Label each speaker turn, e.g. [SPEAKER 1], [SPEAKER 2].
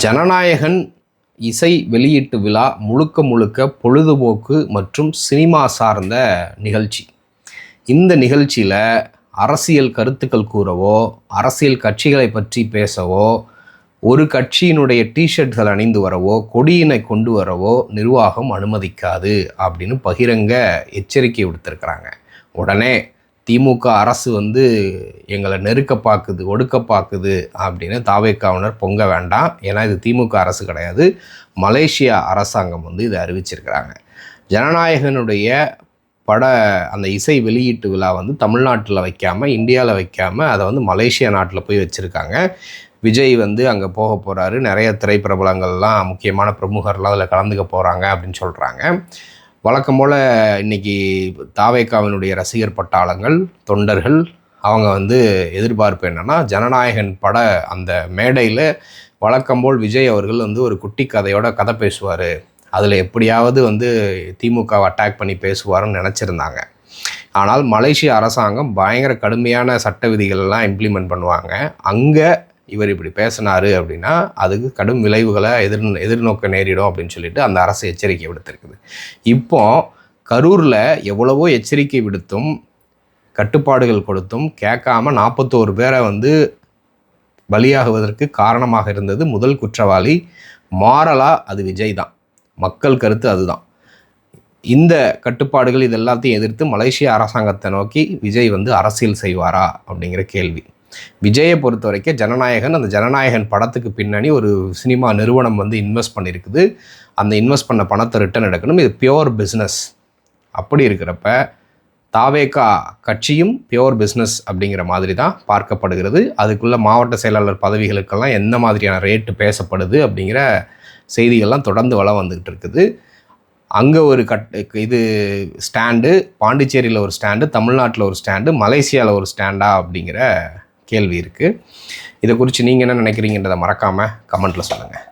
[SPEAKER 1] ஜனநாயகன் இசை வெளியீட்டு விழா முழுக்க முழுக்க பொழுதுபோக்கு மற்றும் சினிமா சார்ந்த நிகழ்ச்சி. இந்த நிகழ்ச்சியில் அரசியல் கருத்துக்கள் கூறவோ அரசியல் கட்சிகளை பற்றி பேசவோ ஒரு கட்சியினுடைய டிஷர்ட்கள் அணிந்து வரவோ கொடியினை கொண்டு வரவோ நிர்வாகம் அனுமதிக்காது அப்படின்னு பகிரங்க எச்சரிக்கை விடுத்திருக்கிறாங்க. உடனே திமுக அரசு வந்து எங்களை நெருக்க பார்க்குது ஒடுக்க பார்க்குது அப்படின்னு தாவேக்காவினர் பொங்க வேண்டாம். ஏன்னா இது திமுக அரசு கிடையாது. மலேசியா அரசாங்கம் வந்து இதை அறிவிச்சிருக்கிறாங்க. ஜனநாயகனுடைய பட அந்த இசை வெளியீட்டு விழா வந்து தமிழ்நாட்டில் வைக்காமல் இந்தியாவில் வைக்காமல் அதை வந்து மலேசியா நாட்டில் போய் வச்சுருக்காங்க. விஜய் வந்து அங்கே போக போகிறாரு நிறைய திரைப்பிரபலங்கள்லாம் முக்கியமான பிரமுகர்லாம் அதில் கலந்துக்க போகிறாங்க அப்படின்னு சொல்கிறாங்க வழக்கம் போல் இன்றைக்கி தாவேக்காவினுடைய ரசிகர் பட்டாளங்கள் தொண்டர்கள் அவங்க வந்து எதிர்பார்ப்பு என்னென்னா ஜனநாயகன் பட அந்த மேடையில் வழக்கம் போல் விஜய் அவர்கள் வந்து ஒரு குட்டி கதையோட கதை பேசுவார். அதில் எப்படியாவது வந்து திமுகவை அட்டாக் பண்ணி பேசுவார்னு நினச்சிருந்தாங்க. ஆனால் மலேசிய அரசாங்கம் பயங்கர கடுமையான சட்ட விதிகள்லாம் இம்ப்ளிமெண்ட் பண்ணுவாங்க. அங்கே இவர் இப்படி பேசினார் அப்படின்னா அதுக்கு கடும் விளைவுகளை எதிர் எதிர்நோக்க நேரிடும் அப்படின்னு சொல்லிட்டு அந்த அரசு எச்சரிக்கை விடுத்திருக்குது. இப்போ கரூரில் எவ்வளவோ எச்சரிக்கை விடுத்தும் கட்டுப்பாடுகள் கொடுத்தும் கேட்காம நாற்பத்தோரு பேரை வந்து பலியாகுவதற்கு காரணமாக இருந்தது முதல் குற்றவாளி மாறலாக அது விஜய் தான். மக்கள் கருத்து அதுதான். இந்த கட்டுப்பாடுகள் இது எல்லாத்தையும் எதிர்த்து மலேசிய அரசாங்கத்தை நோக்கி விஜய் வந்து அரசியல் செய்வாரா அப்படிங்கிற கேள்வி. விஜயை பொறுத்த வரைக்கும் ஜனநாயகன் அந்த ஜனநாயகன் படத்துக்கு பின்னணி ஒரு சினிமா நிறுவனம் வந்து இன்வெஸ்ட் பண்ணியிருக்குது அந்த இன்வெஸ்ட் பண்ண பணத்தை ரிட்டர்ன் எடுக்கணும். இது பியோர் பிஸ்னஸ் அப்படி இருக்கிறப்ப தாவேகா கட்சியும் பியோர் பிஸ்னஸ் அப்படிங்கிற மாதிரி தான் பார்க்கப்படுகிறது. அதுக்குள்ளே மாவட்ட செயலாளர் பதவிகளுக்கெல்லாம் எந்த மாதிரியான ரேட்டு பேசப்படுது அப்படிங்கிற செய்திகள்லாம் தொடர்ந்து வளம் வந்துக்கிட்டு இருக்குது. அங்கே ஒரு கட் இது ஸ்டாண்டு பாண்டிச்சேரியில் ஒரு ஸ்டாண்டு தமிழ்நாட்டில் ஒரு ஸ்டாண்டு மலேசியாவில் ஒரு ஸ்டாண்டா அப்படிங்கிற கேள்வி இருக்குது இதை குறித்து நீங்கள் என்ன நினைக்கிறீங்கன்றதை மறக்காமல் கமெண்ட்டில் சொல்லுங்கள்